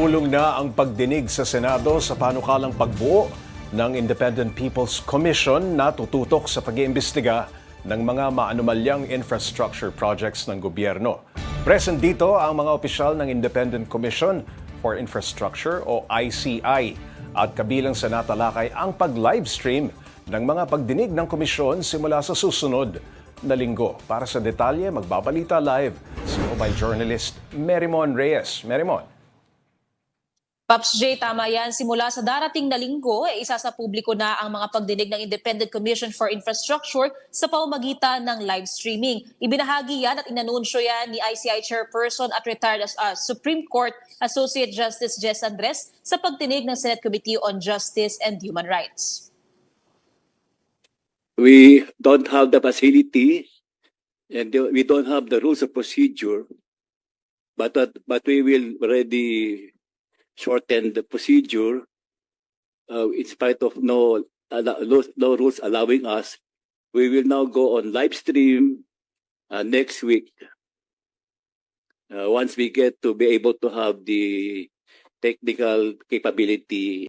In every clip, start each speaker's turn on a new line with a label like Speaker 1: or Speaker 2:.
Speaker 1: Nagpulong na ang pagdinig sa Senado sa panukalang pagbuo ng Independent People's Commission na tututok sa pag-iimbestiga ng mga maanumalyang infrastructure projects ng gobyerno. Present dito ang mga opisyal ng Independent Commission for Infrastructure o ICI at kabilang sa natalakay ang pag-livestream ng mga pagdinig ng komisyon simula sa susunod na linggo. Para sa detalye, magbabalita live si mobile journalist Merimon Reyes. Merimon.
Speaker 2: Paps J, tama yan. Simula sa darating na linggo, eh, isa sa publiko na ang mga pagdinig ng Independent Commission for Infrastructure sa pamamagitan ng live streaming. Ibinahagi yan at inanunsyo yan ni ICI Chairperson at retired uh, Supreme Court Associate Justice Jess Andres sa pagdinig ng Senate Committee on Justice and Human Rights.
Speaker 3: we don't have the facility and we don't have the rules of procedure but that but we will already shorten the procedure uh, in spite of no allo- no, no rules allowing us we will now go on live stream uh, next week. Uh, once we get to be able to have the technical capability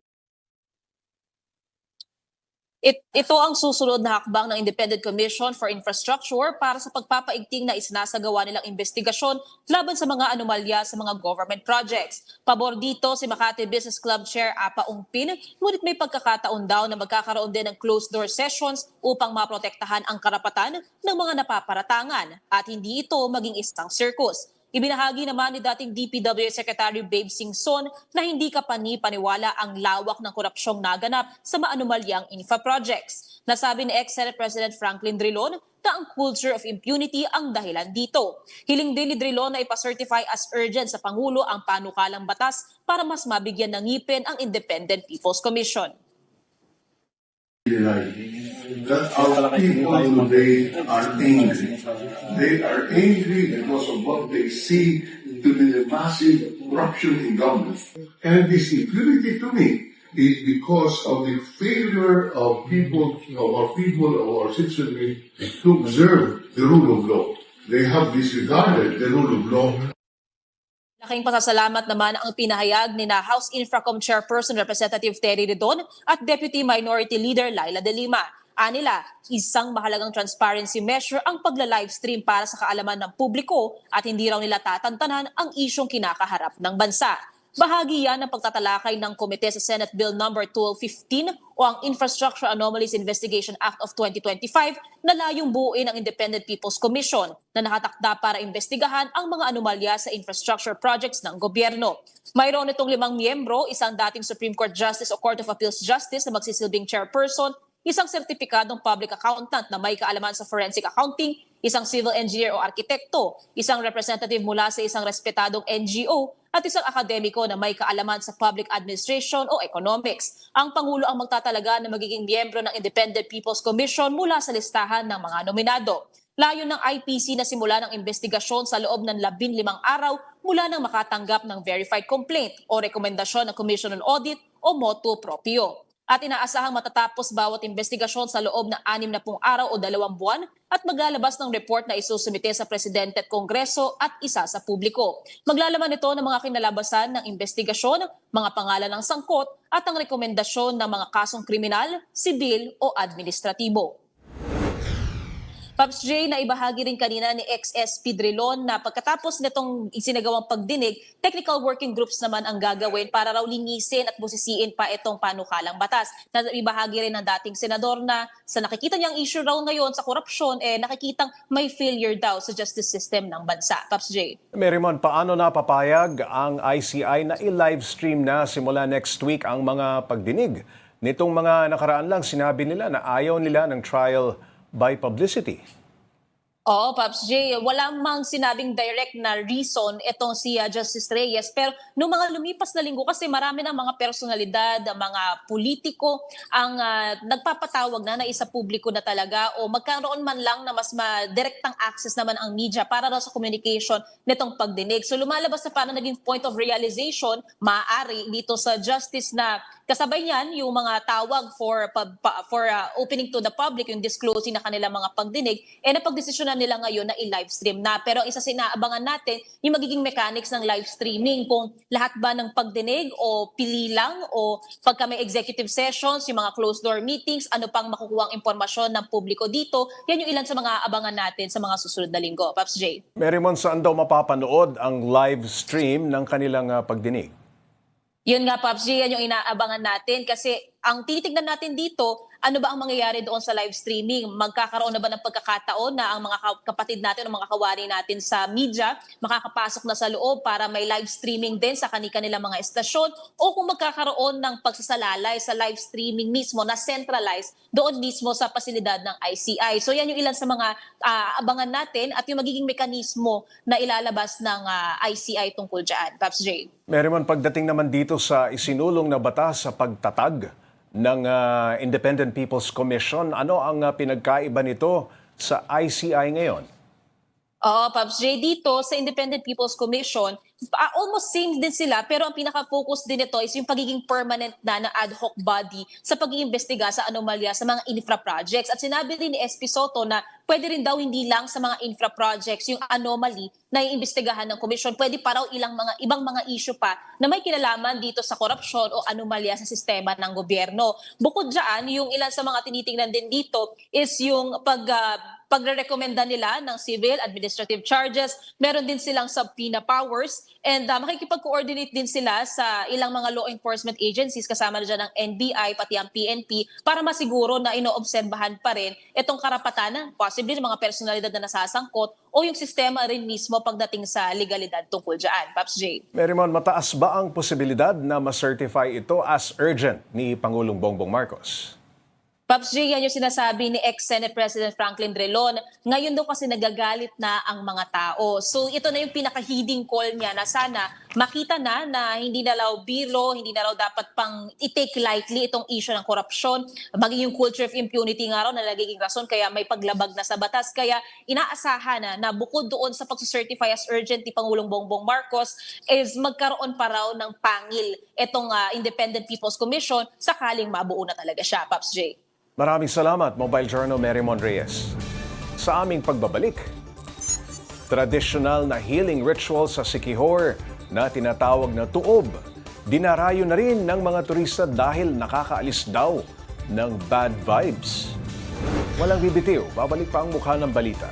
Speaker 2: It, ito ang susunod na hakbang ng Independent Commission for Infrastructure para sa pagpapaigting na isinasagawa nilang investigasyon laban sa mga anomalya sa mga government projects. Pabor dito si Makati Business Club Chair Apa Ungpin, ngunit may pagkakataon daw na magkakaroon din ng closed-door sessions upang maprotektahan ang karapatan ng mga napaparatangan at hindi ito maging isang circus. Ibinahagi naman ni dating DPW Secretary Babe Singson na hindi kapani-paniwala ang lawak ng korupsyong naganap sa maanumalyang infra projects. Nasabi ni ex-Senate President Franklin Drilon na ang culture of impunity ang dahilan dito. Hiling din ni Drilon na ipacertify as urgent sa Pangulo ang panukalang batas para mas mabigyan ng ngipin ang Independent People's Commission.
Speaker 4: That our people today are angry. They are angry because of what they see to be the massive corruption in government. And this impunity to me is because of the failure of people, of our people, of our citizenry to observe the rule of law. They have disregarded the rule of law
Speaker 2: Laking pasasalamat naman ang pinahayag ni na House Infracom Chairperson Representative Terry Redon at Deputy Minority Leader Laila De Lima. Anila, isang mahalagang transparency measure ang pagla-livestream para sa kaalaman ng publiko at hindi raw nila tatantanan ang isyong kinakaharap ng bansa. Bahagi yan ng pagtatalakay ng komite sa Senate Bill No. 1215 o ang Infrastructure Anomalies Investigation Act of 2025 na layong buuin ang Independent People's Commission na nakatakda para imbestigahan ang mga anomalya sa infrastructure projects ng gobyerno. Mayroon itong limang miyembro, isang dating Supreme Court Justice o Court of Appeals Justice na magsisilbing chairperson, isang sertipikadong public accountant na may kaalaman sa forensic accounting, isang civil engineer o arkitekto, isang representative mula sa isang respetadong NGO, at isang akademiko na may kaalaman sa public administration o economics. Ang Pangulo ang magtatalaga na magiging miyembro ng Independent People's Commission mula sa listahan ng mga nominado. Layo ng IPC na simula ng investigasyon sa loob ng 15 araw mula nang makatanggap ng verified complaint o rekomendasyon ng Commission on Audit o motu proprio at inaasahang matatapos bawat investigasyon sa loob ng 60 araw o dalawang buwan at maglalabas ng report na isusumite sa Presidente at Kongreso at isa sa publiko. Maglalaman ito ng mga kinalabasan ng investigasyon, mga pangalan ng sangkot at ang rekomendasyon ng mga kasong kriminal, sibil o administratibo. Paps J, na ibahagi rin kanina ni ex-SP Drilon na pagkatapos nitong isinagawang pagdinig, technical working groups naman ang gagawin para raw linisin at busisiin pa itong panukalang batas. Na ibahagi rin ng dating senador na sa nakikita niyang issue raw ngayon sa korupsyon, eh nakikitang may failure daw sa justice system ng bansa. Paps J.
Speaker 1: Merimon, paano napapayag ang ICI na i-livestream na simula next week ang mga pagdinig? Nitong mga nakaraan lang, sinabi nila na ayaw nila ng trial by publicity.
Speaker 2: Oo, Paps J. Wala mang sinabing direct na reason itong si uh, Justice Reyes. Pero noong mga lumipas na linggo, kasi marami ng mga personalidad, mga politiko ang uh, nagpapatawag na na isa publiko na talaga o magkaroon man lang na mas ma-direktang access naman ang media para daw sa communication nitong pagdinig. So lumalabas na parang naging point of realization, maaari dito sa justice na kasabay niyan yung mga tawag for for uh, opening to the public, yung disclosing na kanilang mga pagdinig, eh napagdesisyon na nila ngayon na i-live stream na. Pero isa sa natin, yung magiging mechanics ng live streaming. Kung lahat ba ng pagdinig o pili lang o pagka may executive sessions, yung mga closed door meetings, ano pang makukuha ang impormasyon ng publiko dito. Yan yung ilan sa mga abangan natin sa mga susunod na linggo. Paps J.
Speaker 1: Merimon, saan daw mapapanood ang live stream ng kanilang ah, pagdinig?
Speaker 2: Yun nga, Pops G, yan yung inaabangan natin kasi ang tinitignan natin dito, ano ba ang mangyayari doon sa live streaming? Magkakaroon na ba ng pagkakataon na ang mga ka- kapatid natin o mga kawari natin sa media makakapasok na sa loob para may live streaming din sa kanilang mga estasyon o kung magkakaroon ng pagsasalalay sa live streaming mismo na centralized doon mismo sa pasilidad ng ICI. So yan yung ilan sa mga ah, abangan natin at yung magiging mekanismo na ilalabas ng ah, ICI tungkol dyan. Pops J.
Speaker 1: Merimon, pagdating naman dito sa isinulong na batas sa pagtatag ng ah, Independent People's Commission, ano ang ah, pinagkaiba nito sa ICI ngayon?
Speaker 2: Oo, Pops J, dito sa Independent People's Commission, ah, almost same din sila pero ang pinaka-focus din nito is yung pagiging permanent na na ad hoc body sa pag-iimbestiga sa anomalya sa mga infra projects. At sinabi rin ni SP Soto na pwede rin daw hindi lang sa mga infra projects yung anomaly na iimbestigahan ng komisyon, pwede pa raw ilang mga ibang mga issue pa na may kinalaman dito sa korupsyon o anomalya sa sistema ng gobyerno. Bukod diyan, yung ilan sa mga tinitingnan din dito is yung pag ah, pagre-recommenda nila ng civil administrative charges. Meron din silang subpoena powers and uh, makikipag-coordinate din sila sa ilang mga law enforcement agencies kasama na dyan ng NBI pati ang PNP para masiguro na inoobserbahan pa rin itong karapatan ng possibly ng mga personalidad na nasasangkot o yung sistema rin mismo pagdating sa legalidad tungkol dyan. Paps J.
Speaker 1: Merimon, mataas ba ang posibilidad na ma-certify ito as urgent ni Pangulong Bongbong Marcos?
Speaker 2: Paps J, yan yung sinasabi ni ex-Senate President Franklin Drilon. Ngayon daw kasi nagagalit na ang mga tao. So ito na yung pinaka-heeding call niya na sana makita na na hindi na raw biro, hindi na raw dapat pang i-take lightly itong issue ng korupsyon. Maging yung culture of impunity nga raw na nagiging rason kaya may paglabag na sa batas. Kaya inaasahan na na bukod doon sa pag-certify as urgent ni Pangulong Bongbong Marcos is magkaroon pa raw ng pangil itong ah, Independent People's Commission sakaling mabuo na talaga siya, Paps J.
Speaker 1: Maraming salamat, Mobile Journal Merimon Reyes. Sa aming pagbabalik, traditional na healing ritual sa Sikihor na tinatawag na tuob. Dinarayo na rin ng mga turista dahil nakakaalis daw ng bad vibes. Walang bibitiw, babalik pa ang mukha ng balita.